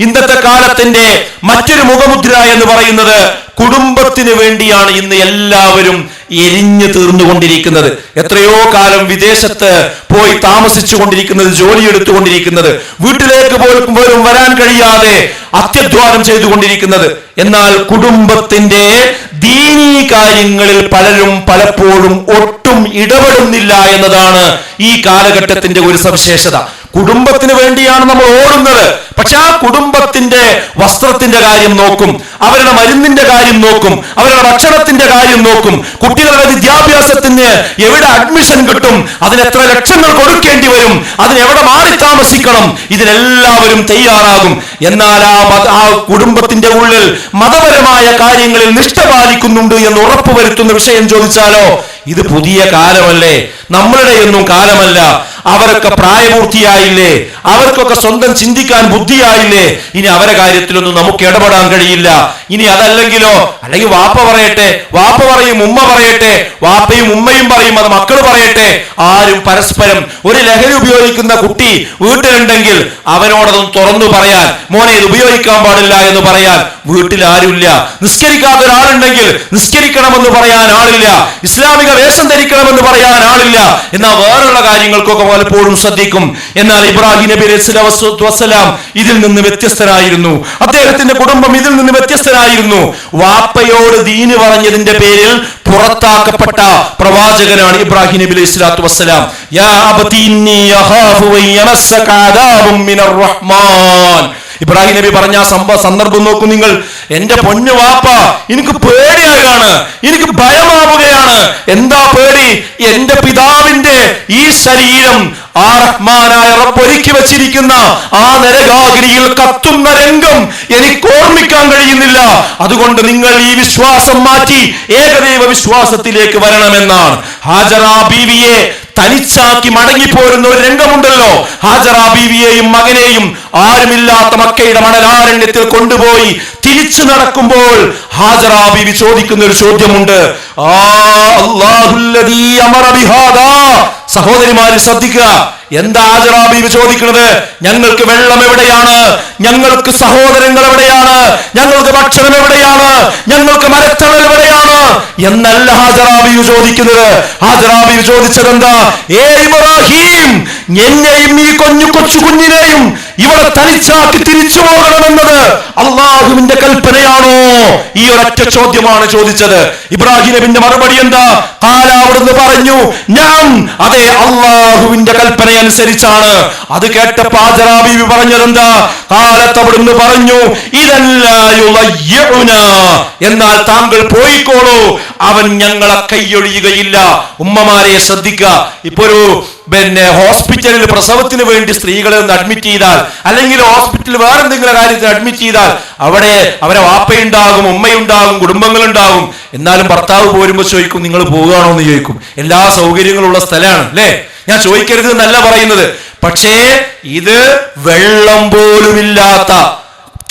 ഇന്നത്തെ കാലത്തിന്റെ മറ്റൊരു മുഖമുദ്ര എന്ന് പറയുന്നത് കുടുംബത്തിന് വേണ്ടിയാണ് ഇന്ന് എല്ലാവരും എരിഞ്ഞു തീർന്നുകൊണ്ടിരിക്കുന്നത്. എത്രയോ കാലം വിദേശത്ത് പോയി താമസിച്ചു കൊണ്ടിരിക്കുന്നത് ജോലി എടുത്തുകൊണ്ടിരിക്കുന്നത് വീട്ടിലേക്ക് പോലും പോലും വരാൻ കഴിയാതെ അത്യധ്വാനം ചെയ്തുകൊണ്ടിരിക്കുന്നത്. എന്നാൽ കുടുംബത്തിന്റെ ദീനീ കാര്യങ്ങളിൽ പലരും പലപ്പോഴും ഒട്ടും ഇടപെടുന്നില്ല എന്നതാണ് ഈ കാലഘട്ടത്തിന്റെ ഒരു സവിശേഷത. കുടുംബത്തിന് വേണ്ടിയാണ് നമ്മൾ ഓടുന്നത്. പക്ഷെ ആ കുടുംബത്തിന്റെ വസ്ത്രത്തിന്റെ കാര്യം നോക്കും അവരുടെ മരുന്നിന്റെ കാര്യം നോക്കും അവരുടെ ഭക്ഷണത്തിന്റെ കാര്യം നോക്കും. കുട്ടികളുടെ വിദ്യാഭ്യാസത്തിന് എവിടെ അഡ്മിഷൻ കിട്ടും? അതിന് എത്ര ലക്ഷങ്ങൾ കൊടുക്കേണ്ടി വരും? അതിന് എവിടെ മാറി താമസിക്കണം? ഇതിനെല്ലാവരും തയ്യാറാകും. എന്നാൽ ആ ആ കുടുംബത്തിന്റെ ഉള്ളിൽ മതപരമായ കാര്യങ്ങളിൽ നിഷ്ഠ പാലിക്കുന്നുണ്ട് എന്ന് ഉറപ്പുവരുത്തുന്ന വിഷയം ചോദിച്ചാലോ? ഇത് പുതിയ കാലമല്ലേ? നമ്മളുടെ ഒന്നും കാലമല്ല. അവരൊക്കെ പ്രായപൂർത്തിയായില്ലേ അവർക്കൊക്കെ സ്വന്തം ചിന്തിക്കാൻ ബുദ്ധിയായില്ലേ? ഇനി അവരെ കാര്യത്തിലൊന്നും നമുക്ക് ഇടപെടാൻ കഴിയില്ല. ഇനി അതല്ലെങ്കിലോ? അല്ലെങ്കിൽ വാപ്പ പറയട്ടെ വാപ്പ പറയും ഉമ്മ പറയട്ടെ വാപ്പയും ഉമ്മയും പറയും അത് മക്കൾ പറയട്ടെ. ആരും പരസ്പരം ഒരു ലഹരി ഉപയോഗിക്കുന്ന കുട്ടി വീട്ടിലുണ്ടെങ്കിൽ അവനോടതൊന്ന് തുറന്നു പറയാൻ മോനെ ഇത് ഉപയോഗിക്കാൻ പാടില്ല എന്ന് പറയാൻ വീട്ടിൽ ആരുമില്ല. നിസ്കരിക്കാത്ത ഒരാളുണ്ടെങ്കിൽ നിസ്കരിക്കണമെന്ന് പറയാൻ ആളില്ല. ഇസ്ലാമിക വേഷം ധരിക്കണമെന്ന് പറയാൻ ആളില്ല. എന്നാൽ വേറെയുള്ള കാര്യങ്ങൾക്കൊക്കെ പലപ്പോഴും ശ്രദ്ധിക്കും. എന്നാൽ ഇബ്രാഹിം നബി വസ്സലാം ഇതിൽ നിന്ന് വ്യത്യസ്തരായിരുന്നു അദ്ദേഹത്തിന്റെ കുടുംബം ഇതിൽ നിന്ന് വ്യത്യസ്തരായിരുന്നു വാപ്പയോട് ദീന് പറഞ്ഞതിന്റെ പേരിൽ പുറത്താക്കപ്പെട്ട പ്രവാചകനാണ് ഇബ്രാഹിം നബി അലൈഹി വസ്സലാം. യാ അബതി ഇന്നി യഖാഫു അൻ യമസ്സക അദാബും മിനർ റഹ്മാൻ. ഇബ്രാഹിം നബി പറഞ്ഞ സംഭവ സന്ദർഭം നോക്കൂ നിങ്ങൾ. എന്റെ പൊന്നു വാപ്പ എനിക്ക് പേടിയാകാണ് എനിക്ക് ഭയമാവുകയാണ്. എന്താ പേടി? എന്റെ പിതാവിന്റെ ഈ ശരീരം ആ റഹ്മാനായ റബ്ബൊരുക്കി വെച്ചിരിക്കുന്ന ആ നരകാഗ്നിയിൽ കത്തുന്ന രംഗം എനിക്ക് ഓർമ്മിക്കാൻ കഴിയുന്നില്ല. അതുകൊണ്ട് നിങ്ങൾ ഈ വിശ്വാസം മാറ്റി ഏകദൈവ വിശ്വാസത്തിലേക്ക് വരണമെന്നാണ്. ഹാജറ ബീവിയെ തനിച്ചാക്കി മടങ്ങിപ്പോരുന്ന ഒരു രംഗമുണ്ടല്ലോ. ഹാജറ ബീവിയെയും മകനെയും ആരുമില്ലാത്ത മക്കയുടെ മണലാരണ്യത്തിൽ കൊണ്ടുപോയി തിരിച്ചു നടക്കുമ്പോൾ ഹാജറ ബീവി ചോദിക്കുന്ന ഒരു ചോദ്യമുണ്ട് ആ ബിഹാദാ. സഹോദരിമാര് ശ്രദ്ധിക്കുക. എന്താ ഹാജറ ബീവി ചോദിക്കുന്നത് ഞങ്ങൾക്ക് വെള്ളം എവിടെയാണ്? ഞങ്ങൾക്ക് സഹോദരങ്ങൾ എവിടെയാണ്? ഞങ്ങൾക്ക് ഭക്ഷണം എവിടെയാണ്? ഞങ്ങൾക്ക് മരത്തണൽ എവിടെയാണ്? എന്നല്ല ഹാജറ ബീവി ചോദിക്കുന്നത് ഹാജറ ബീവി ചോദിച്ചത് എന്താ ഏ ഇബ്രാഹിം എന്നെയും ഈ കൊഞ്ഞു കൊച്ചു കുഞ്ഞിനെയും ഇവിടെ തനിച്ചാക്കി തിരിച്ചു പോകണമെന്നത് അള്ളാഹുവിന്റെ കൽപ്പനയാണോ? ഈ ഒരൊറ്റ ചോദ്യമാണ് ചോദിച്ചത്. ഇബ്രാഹിം നബിന്റെ മറുപടി എന്താ? കാല അവിടുന്ന് പറഞ്ഞു ഞാൻ അതെ അള്ളാഹുവിന്റെ കൽപ്പന അനുസരിച്ചാണ് അത് കേട്ട ഹാജറ ബീവി പറഞ്ഞതെന്താ? കാലത്ത് അവിടുന്ന് പറഞ്ഞു ഇതല്ല എന്നാൽ താങ്കൾ പോയിക്കോളൂ. അവൻ ഞങ്ങളെ കൈയൊഴിയുകയില്ല. ഉമ്മമാരെ ശ്രദ്ധിക്കുക. ഇപ്പൊ ഒരു പിന്നെ ഹോസ്പിറ്റലിൽ പ്രസവത്തിന് വേണ്ടി സ്ത്രീകളെ ഒന്ന് അഡ്മിറ്റ് ചെയ്താൽ അല്ലെങ്കിൽ ഹോസ്പിറ്റലിൽ വേറെ എന്തെങ്കിലും കാര്യത്തിന് അഡ്മിറ്റ് ചെയ്താൽ അവിടെ അവരെ വാപ്പയുണ്ടാകും ഉമ്മയുണ്ടാകും കുടുംബങ്ങളുണ്ടാകും. എന്നാലും ഭർത്താവ് പോരുമ്പോൾ ചോദിക്കും നിങ്ങൾ പോകുകയാണോ എന്ന് ചോദിക്കും. എല്ലാ സൗകര്യങ്ങളുള്ള സ്ഥലമാണ് അല്ലേ? ഞാൻ ചോദിക്കരുത് എന്നല്ല പറയുന്നത്. പക്ഷേ ഇത് വെള്ളം പോലുമില്ലാത്ത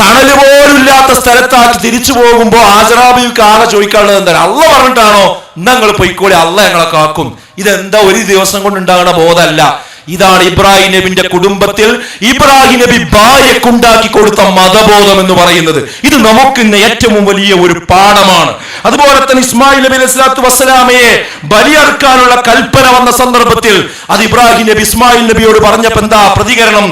തണൽ പോലുമില്ലാത്ത സ്ഥലത്താക്കി തിരിച്ചു പോകുമ്പോ ആജറാബിക്ക് ആകെ ചോദിക്കാനുള്ളത് എന്താണ്? അള്ള പറഞ്ഞിട്ടാണോ? നിങ്ങൾ പൊയ്ക്കോളി അള്ള ഞങ്ങളെ കാക്കും. ഇതെന്താ ഒരു ദിവസം കൊണ്ടുണ്ടാകുന്ന ബോധമല്ല. ഇതാണ് ഇബ്രാഹിം നബിന്റെ കുടുംബത്തിൽ ഇബ്രാഹിം നബി ഭാര്യക്കുണ്ടാക്കി കൊടുത്ത മതബോധം എന്ന് പറയുന്നത്. ഇത് നമുക്ക് ഇന്ന് ഏറ്റവും വലിയ ഒരു പാഠമാണ്. അതുപോലെ തന്നെ ഇസ്മായിൽ നബി അലിസ്ലാത്തു വസ്സലാമയെ ബലിയർക്കാനുള്ള കൽപ്പന വന്ന സന്ദർഭത്തിൽ അത് ഇബ്രാഹിം നബി ഇസ്മായിൽ നബിയോട് പറഞ്ഞപ്പോ എന്താ പ്രതികരണം.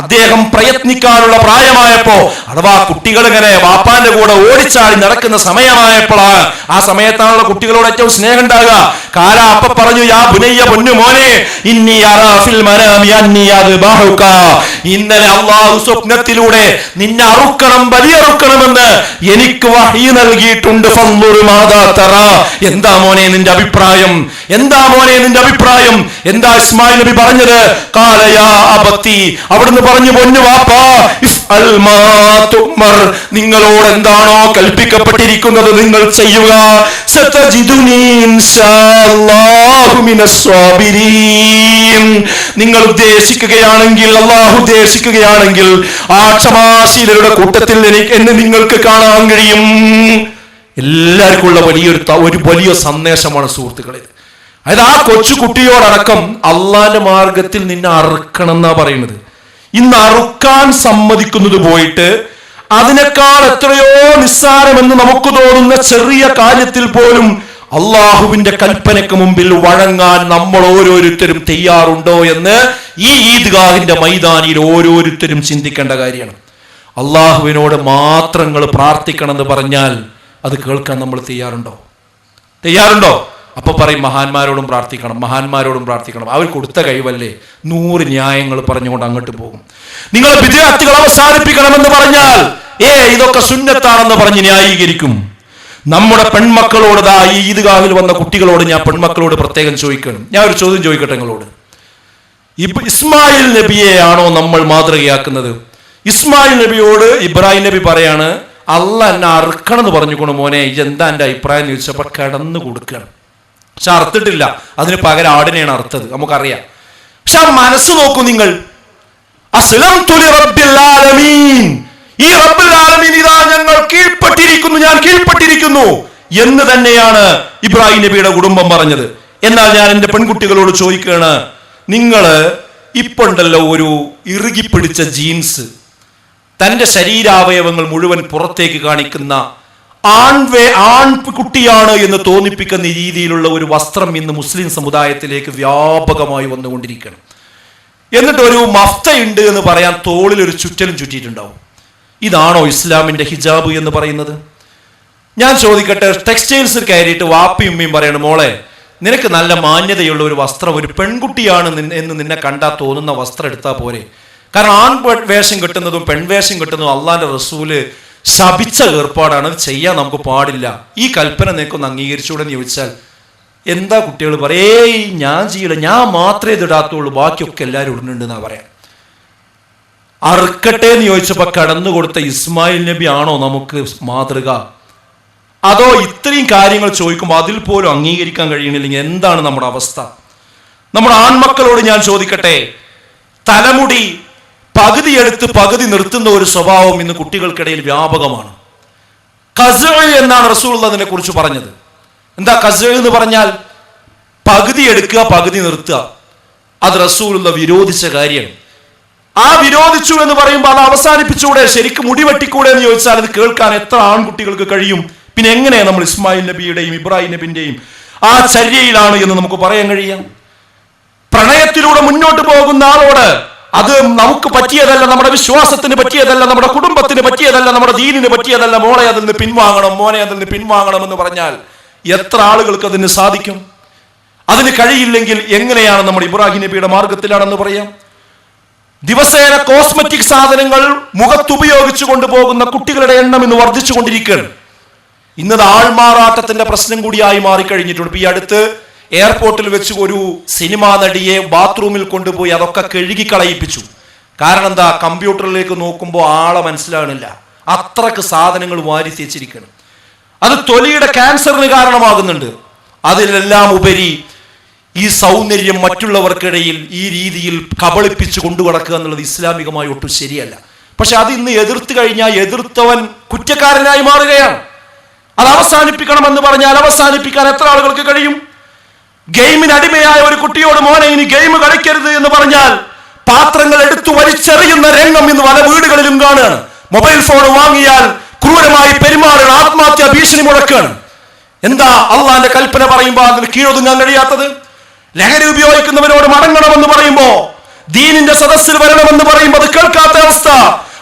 അദ്ദേഹം പ്രയത്നിക്കാനുള്ള പ്രായമായപ്പോ അഥവാ കുട്ടികൾ ഇങ്ങനെ വാപ്പാന്റെ കൂടെ ഓടിച്ചാടി നടക്കുന്ന സമയമായപ്പോഴാണ് ആ സമയത്താണുള്ള കുട്ടികളോട് ഏറ്റവും സ്നേഹം ഉണ്ടാകുക കാല അപ്പ പറഞ്ഞു യാ ബുനയ്യ പൊന്നു മോനെ ഇന്നി അറാ ഫിൽ മനാമി അന്നി അദ്ബഹുക. ഇന്നലെ അള്ളാഹു സ്വപ്നത്തിലൂടെ നിന്നെ അറുക്കണം ബലിയറുക്കണമെന്ന് എനിക്ക് വഹി നൽകിയിട്ടുണ്ട്. ഫൻദുർ മാദാ തറ. എന്താ മോനെ നിന്റെ അഭിപ്രായം? എന്താ മോനെ നിന്റെ അഭിപ്രായം? എന്താ ഇസ്മായിൽ നബി പറഞ്ഞത്? കാലയാ അബത്തി. അവിടുന്ന് പറഞ്ഞു പൊന്നു വാപ്പാ നിങ്ങളോട് എന്താണോ കൽപ്പിക്കപ്പെട്ടിരിക്കുന്നത് നിങ്ങൾ ചെയ്യുക. സതജിദുനി ഇൻഷാഅല്ലാഹു മിനസ് സ്വാബിരീൻ നിങ്ങൾ ഉദ്ദേശിക്കുകയാണെങ്കിൽ അള്ളാഹു ഉദ്ദേശിക്കുകയാണെങ്കിൽ ആ ക്ഷമാശീലരുടെ കൂട്ടത്തിൽ എന്നെ നിങ്ങൾക്ക് കാണാൻ കഴിയും. എല്ലാവർക്കും ഉള്ള വലിയൊരു ഒരു വലിയ സന്ദേശമാണ് സുഹൃത്തുക്കളെ. അതായത് ആ കൊച്ചുകുട്ടിയോടക്കം അള്ളാന്റെ മാർഗത്തിൽ നിന്നെ അറുക്കണം എന്നാ പറയുന്നത്. ഇന്ന് അറുക്കാൻ സമ്മതിക്കുന്നത് പോയിട്ട് അതിനേക്കാൾ എത്രയോ നിസ്സാരമെന്ന് നമുക്ക് തോന്നുന്ന ചെറിയ കാര്യത്തിൽ പോലും അള്ളാഹുവിന്റെ കൽപ്പനയ്ക്ക് മുമ്പിൽ വഴങ്ങാൻ നമ്മൾ ഓരോരുത്തരും തയ്യാറുണ്ടോ എന്ന് ഈ ഈദ്ഗാഹിന്റെ മൈതാനിയിൽ ഓരോരുത്തരും ചിന്തിക്കേണ്ട കാര്യമാണ്. അള്ളാഹുവിനോട് മാത്രങ്ങൾ പ്രാർത്ഥിക്കണം എന്ന് പറഞ്ഞാൽ അത് കേൾക്കാൻ നമ്മൾ തയ്യാറുണ്ടോ? തയ്യാറുണ്ടോ? അപ്പൊ പറയും മഹാന്മാരോടും പ്രാർത്ഥിക്കണം മഹാന്മാരോടും പ്രാർത്ഥിക്കണം. അവർ കൊടുത്ത കഴിവല്ലേ? നൂറ് ന്യായങ്ങൾ പറഞ്ഞുകൊണ്ട് അങ്ങോട്ട് പോകും. നിങ്ങൾ വിദ്യാർത്ഥികൾ അവസാനിപ്പിക്കണമെന്ന് പറഞ്ഞാൽ ഏ ഇതൊക്കെ സുന്നത്താണെന്ന് പറഞ്ഞ് ന്യായീകരിക്കും. നമ്മുടെ പെൺമക്കളോട് ദാ ഈ ഈദ്ഗാഹിൽ വന്ന കുട്ടികളോട് ഞാൻ പെൺമക്കളോട് പ്രത്യേകം ചോദിക്കണം. ഞാൻ ഒരു ചോദ്യം ചോദിക്കട്ടെ നിങ്ങളോട്? ഇപ്പൊ ഇസ്മായിൽ നബിയെയാണോ നമ്മൾ മാതൃകയാക്കുന്നത്? ഇസ്മായിൽ നബിയോട് ഇബ്രാഹിം നബി പറയാണ് അല്ല എന്നെ അറുക്കണം എന്ന് പറഞ്ഞുകൊണ്ട് മോനെ. എന്താ എന്റെ അഭിപ്രായം എന്ന് ചോദിച്ചപ്പോൾ കിടന്നു കൊടുക്കണം. പക്ഷെ അറുത്തിട്ടില്ല. അതിന് പകരം ആടിനെയാണ് അറുത്തത്. നമുക്കറിയാം. പക്ഷെ ആ മനസ്സ് നോക്കൂ നിങ്ങൾ. ഈ റബ്ബുൽ ആലമീൻ കീഴ്പ്പെട്ടിരിക്കുന്നു ഞാൻ കീഴ്പ്പെട്ടിരിക്കുന്നു എന്ന് തന്നെയാണ് ഇബ്രാഹിം നബിയുടെ കുടുംബം പറഞ്ഞത്. എന്നാൽ ഞാൻ എന്റെ പെൺകുട്ടികളോട് ചോദിക്കുകയാണ് നിങ്ങൾ ഇപ്പോണ്ടല്ലോ ഒരു ഇറുകി പിടിച്ച ജീൻസ് തന്റെ ശരീരാവയവങ്ങൾ മുഴുവൻ പുറത്തേക്ക് കാണിക്കുന്ന ആൺവേ ആൺകുട്ടിയാണ് എന്ന് തോന്നിപ്പിക്കുന്ന രീതിയിലുള്ള ഒരു വസ്ത്രം ഇന്ന് മുസ്ലിം സമുദായത്തിലേക്ക് വ്യാപകമായി വന്നുകൊണ്ടിരിക്കണം എന്നിട്ട് ഒരു മഫ്തയുണ്ട് എന്ന് പറയാൻ തോളിൽ ഒരു ചുറ്റലും ചുറ്റിയിട്ടുണ്ടാവും. ഇതാണോ ഇസ്ലാമിന്റെ ഹിജാബ് എന്ന് പറയുന്നത്? ഞാൻ ചോദിക്കട്ടെ ടെക്സ്റ്റൈൽസ് കയറിയിട്ട് വാപ്പിയും ഉമ്മയും പറയണം മോളെ നിനക്ക് നല്ല മാന്യതയുള്ള ഒരു വസ്ത്രം ഒരു പെൺകുട്ടിയാണ് എന്ന് നിന്നെ കണ്ടാൽ തോന്നുന്ന വസ്ത്രം എടുത്താൽ പോരെ. കാരണം ആൺ വേഷം കിട്ടുന്നതും പെൺവേഷം കിട്ടുന്നതും അള്ളാന്റെ റസൂൽ ശപിച്ച ഏർപ്പാടാണ് അത് ചെയ്യാൻ നമുക്ക് പാടില്ല. ഈ കൽപ്പന നിനക്കൊന്ന് അംഗീകരിച്ചുകൂടെന്ന് ചോദിച്ചാൽ എന്താ കുട്ടികൾ പറയേ ഞാൻ ചെയ്യില്ല ഞാൻ മാത്രമേ ഇതിടാത്തുള്ളൂ ബാക്കിയൊക്കെ എല്ലാവരും ഇടുന്നുണ്ട് എന്നാ പറയാം. അറുക്കട്ടെ എന്ന് ചോദിച്ചപ്പോ കടന്നു കൊടുത്ത ഇസ്മായിൽ നബി ആണോ നമുക്ക് മാതൃക? അതോ ഇത്രയും കാര്യങ്ങൾ ചോദിക്കുമ്പോൾ അതിൽ പോലും അംഗീകരിക്കാൻ കഴിയണില്ലെങ്കിൽ എന്താണ് നമ്മുടെ അവസ്ഥ? നമ്മുടെ ആൺമക്കളോട് ഞാൻ ചോദിക്കട്ടെ തലമുടി പകുതി എടുത്ത് പകുതി നിർത്തുന്ന ഒരു സ്വഭാവം ഇന്ന് കുട്ടികൾക്കിടയിൽ വ്യാപകമാണ്. കസ എന്നാണ് റസൂൾ അതിനെ കുറിച്ച് പറഞ്ഞത്. എന്താ കസ എന്ന് പറഞ്ഞാൽ പകുതി എടുക്കുക പകുതി നിർത്തുക. അത് റസൂലുള്ള വിരോധിച്ച കാര്യമാണ്. ആ വിരോധിച്ചു എന്ന് പറയുമ്പോൾ അത് അവസാനിപ്പിച്ചുകൂടെ? ശരിക്കും മുടിവെട്ടിക്കൂടെ എന്ന് ചോദിച്ചാൽ അത് കേൾക്കാൻ എത്ര ആൺകുട്ടികൾക്ക് കഴിയും? പിന്നെ എങ്ങനെയാണ് നമ്മൾ ഇസ്മായിൽ നബിയുടെയും ഇബ്രാഹിം നബിന്റെയും ആ ചര്യയിലാണ് എന്ന് നമുക്ക് പറയാൻ കഴിയാം? പ്രണയത്തിലൂടെ മുന്നോട്ട് പോകുന്ന ആളോട് അത് നമുക്ക് പറ്റിയതല്ല നമ്മുടെ വിശ്വാസത്തിന് പറ്റിയതല്ല നമ്മുടെ കുടുംബത്തിന് പറ്റിയതല്ല നമ്മുടെ ദീനിന് പറ്റിയതല്ല. മോളെ അതിൽ നിന്ന് പിൻവാങ്ങണം മോനെ അതിൽ നിന്ന് പിൻവാങ്ങണം എന്ന് പറഞ്ഞാൽ എത്ര ആളുകൾക്ക് അതിന് സാധിക്കും? അതിന് കഴിയില്ലെങ്കിൽ എങ്ങനെയാണ് നമ്മൾ ഇബ്രാഹിം നബിയുടെ മാർഗത്തിലാണെന്ന് പറയാം? ദിവസേന കോസ്മെറ്റിക് സാധനങ്ങൾ മുഖത്തുപയോഗിച്ചു കൊണ്ടുപോകുന്ന കുട്ടികളുടെ എണ്ണം ഇന്ന് വർദ്ധിച്ചു കൊണ്ടിരിക്കുകയാണ് ഇന്നത് ആൾമാറാട്ടത്തിന്റെ പ്രശ്നം കൂടിയായി മാറിക്കഴിഞ്ഞിട്ടുണ്ട്. ഈ അടുത്ത് എയർപോർട്ടിൽ വെച്ച് ഒരു സിനിമാ നടിയെ ബാത്റൂമിൽ കൊണ്ടുപോയി അതൊക്കെ കഴുകി കളയിപ്പിച്ചു. കാരണം എന്താ? കമ്പ്യൂട്ടറിലേക്ക് നോക്കുമ്പോൾ ആളെ മനസ്സിലാകണില്ല. അത്രയ്ക്ക് സാധനങ്ങൾ വാരി തേച്ചിരിക്കണം. അത് തൊലിയുടെ ക്യാൻസറിന് കാരണമാകുന്നുണ്ട്. അതിലെല്ലാം ഉപരി ഈ സൗന്ദര്യം മറ്റുള്ളവർക്കിടയിൽ ഈ രീതിയിൽ കബളിപ്പിച്ച് കൊണ്ടു നടക്കുക എന്നുള്ളത് ഇസ്ലാമികമായി ഒട്ടും ശരിയല്ല. പക്ഷെ അത് ഇന്ന് എതിർത്ത് കഴിഞ്ഞാൽ എതിർത്തവൻ കുറ്റക്കാരനായി മാറുകയാണ്. അത് അവസാനിപ്പിക്കണമെന്ന് പറഞ്ഞാൽ അവസാനിപ്പിക്കാൻ എത്ര ആളുകൾക്ക് കഴിയും? ഗെയിമിന് അടിമയായ ഒരു കുട്ടിയോട് മോനെ ഇനി ഗെയിം കളിക്കരുത് എന്ന് പറഞ്ഞാൽ പാത്രങ്ങൾ എടുത്തു വലിച്ചെറിയുന്ന രംഗം ഇന്ന് പല വീടുകളിലും കാണുകയാണ്. മൊബൈൽ ഫോൺ വാങ്ങിയാൽ ക്രൂരമായി പെരുമാറുക ആത്മഹത്യ ഭീഷണി മുടക്കുകയാണ് എന്താ അള്ളാന്റെ കൽപ്പന പറയുമ്പോൾ അതിന് കീഴൊതുങ്ങാൻ കഴിയാത്തത്? ലഹരി ഉപയോഗിക്കുന്നവരോട് മടങ്ങണമെന്ന് പറയുമ്പോ ദീനിന്റെ സദസ്സിൽ വരണമെന്ന് പറയുമ്പോൾ അത് കേൾക്കാത്ത അവസ്ഥ.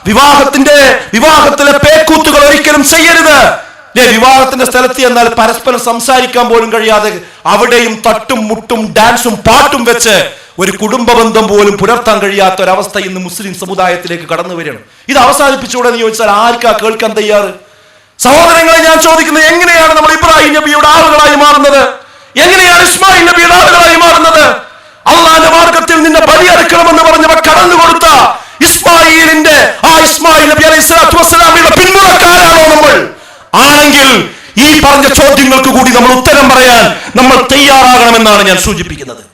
വിവാഹത്തിന്റെ വിവാഹത്തിലെ പേക്കൂത്തുകൾ ഒരിക്കലും ചെയ്യരുത്. വിവാഹത്തിന്റെ സ്ഥലത്ത് എന്നാൽ പരസ്പരം സംസാരിക്കാൻ പോലും കഴിയാതെ അവിടെയും തട്ടും മുട്ടും ഡാൻസും പാട്ടും വെച്ച് ഒരു കുടുംബ ബന്ധം പോലും പുലർത്താൻ കഴിയാത്ത ഒരവസ്ഥ ഇന്ന് മുസ്ലിം സമുദായത്തിലേക്ക് കടന്നു വരികയാണ്. ഇത് അവസാനിപ്പിച്ചുകൂടെ എന്ന് ചോദിച്ചാൽ ആർക്കാ കേൾക്കാൻ തയ്യാറ്? സഹോദരങ്ങളെ ഞാൻ ചോദിക്കുന്നത് എങ്ങനെയാണ് നമ്മൾ ഇബ്രാഹിം നബിയുടെ ആളുകളായി മാറുന്നത്? എങ്ങനെയാണ് ഇസ്മായിൽ നബി ആളുകളായി മാറുന്നത്? അള്ളാന്റെ മാർഗത്തിൽ നിന്നെ ബലിയെടുക്കണമെന്ന് പറഞ്ഞവർ കടന്നു കൊടുത്ത ഇസ്മായിലിന്റെ ആ ഇസ്മായിൽ നബി അലൈഹി സ്വലാത്തു വസ്സലാമിയുടെ പിന്മുറക്കാരാണോ നമ്മൾ? ആണെങ്കിൽ ഈ പറഞ്ഞ ചോദ്യങ്ങൾക്ക് കൂടി നമ്മൾ ഉത്തരം പറയാൻ നമ്മൾ തയ്യാറാകണമെന്നാണ് ഞാൻ സൂചിപ്പിക്കുന്നത്.